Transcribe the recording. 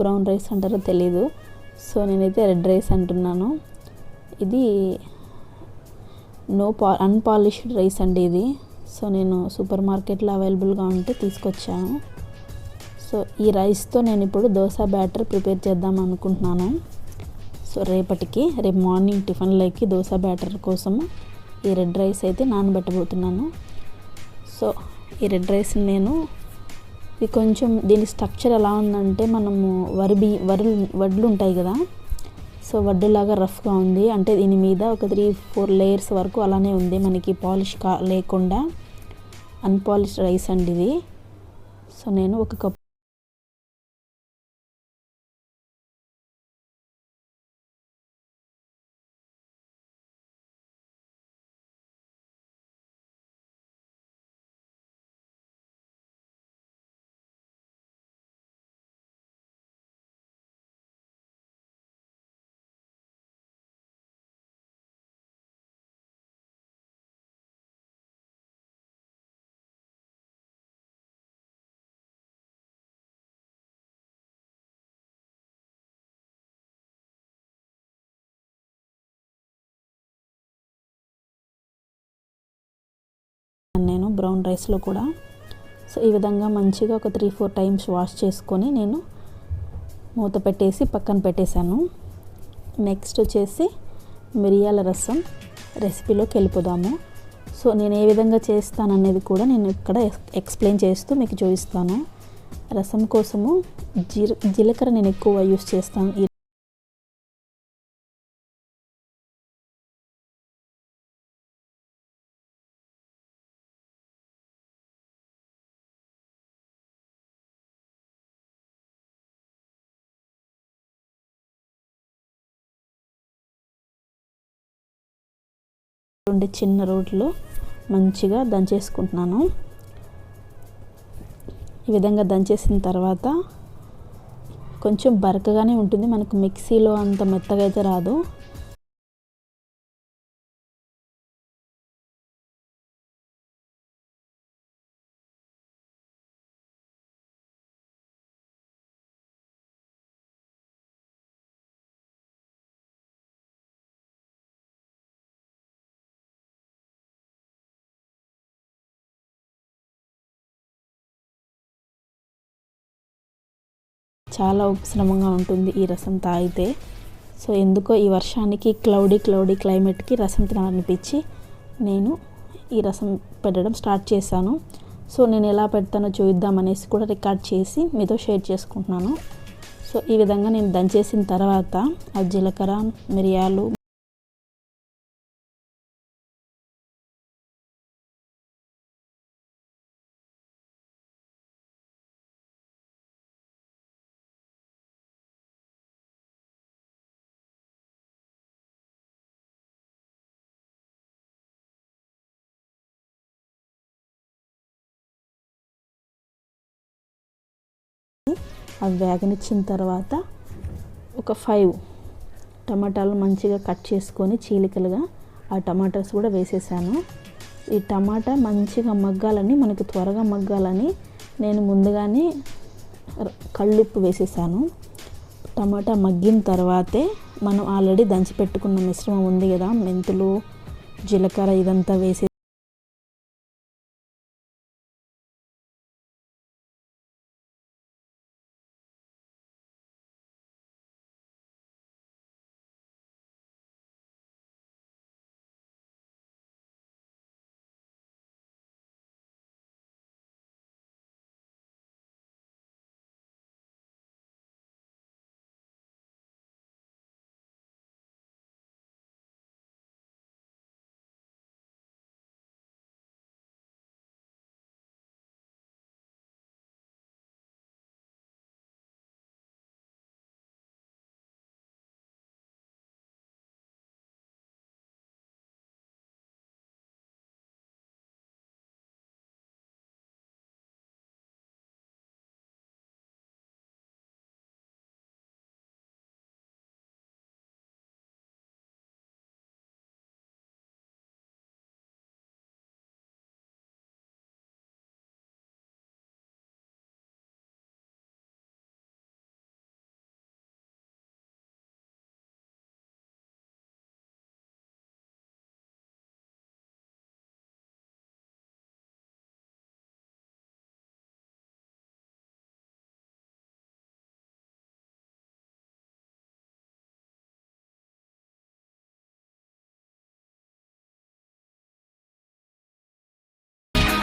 Brown rice అంటారో తెలీదు. So నేనైతే రెడ్ రైస్ అంటున్నాను. ఇది నో పా అన్పాలిష్డ్ రైస్ అండి ఇది. సో నేను సూపర్ మార్కెట్లో అవైలబుల్గా ఉంటే తీసుకొచ్చాను. సో ఈ రైస్తో నేను ఇప్పుడు దోశ బ్యాటర్ ప్రిపేర్ చేద్దాం అనుకుంటున్నాను. సో రేపటికి రేపు మార్నింగ్ టిఫిన్లోకి దోశ బ్యాటర్ కోసము ఈ రెడ్ రైస్ అయితే నానబెట్టబోతున్నాను. సో ఈ రెడ్ రైస్ నేను ఇది కొంచెం దీని స్ట్రక్చర్ ఎలా ఉందంటే మనము వరి బి వరి వడ్లు ఉంటాయి కదా? సో వడ్డులాగా రఫ్గా ఉంది. అంటే దీని మీద ఒక త్రీ ఫోర్ లేయర్స్ వరకు అలానే ఉంది. మనకి పాలిష్ కా లేకుండా అన్పాలిష్డ్ రైస్ అండి ఇది. సో నేను ఒక కప్ నేను బ్రౌన్ రైస్లో కూడా. సో ఈ విధంగా మంచిగా ఒక త్రీ ఫోర్ టైమ్స్ వాష్ చేసుకొని నేను మూత పెట్టేసి పక్కన పెట్టేశాను. నెక్స్ట్ వచ్చేసి మిరియాల రసం రెసిపీలోకి వెళ్ళిపోదాము. సో నేను ఏ విధంగా చేస్తాననేది కూడా నేను ఇక్కడ ఎక్స్ప్లెయిన్ చేస్తూ మీకు చూపిస్తాను. రసం కోసము జీర జీలకర్ర నేను ఎక్కువ యూస్ చేస్తాను. రెండు చిన్న రోడ్లు మంచిగా దంచేసుకుంటున్నాను. ఈ విధంగా దంచేసిన తర్వాత కొంచెం బరకగానే ఉంటుంది. మనకు మిక్సీలో అంత మెత్తగా అయితే రాదు. చాలా ఉపశమనంగా ఉంటుంది ఈ రసం తాగితే. సో ఎందుకో ఈ వర్షానికి క్లౌడీ క్లౌడీ క్లైమేట్కి రసం తినాలనిపించి నేను ఈ రసం పెట్టడం స్టార్ట్ చేశాను. సో నేను ఎలా పెడతానో చూద్దామనేసి కూడా రికార్డ్ చేసి మీతో షేర్ చేసుకుంటున్నాను. సో ఈ విధంగా నేను దంచేసిన తర్వాత ఆ జీలకర్ర మిరియాలు అవి వేగనిచ్చిన తర్వాత ఒక ఫైవ్ టమాటాలు మంచిగా కట్ చేసుకొని చీలికలుగా ఆ టమాటాస్ కూడా వేసేసాను. ఈ టమాటా మంచిగా మగ్గాలని మనకు త్వరగా మగ్గాలని నేను ముందుగానే కళ్ళుప్పు వేసేసాను. టమాటా మగ్గిన తర్వాతే మనం ఆల్రెడీ దంచి పెట్టుకున్న మిశ్రమం ఉంది కదా మెంతులు జీలకర్ర ఇదంతా వేసే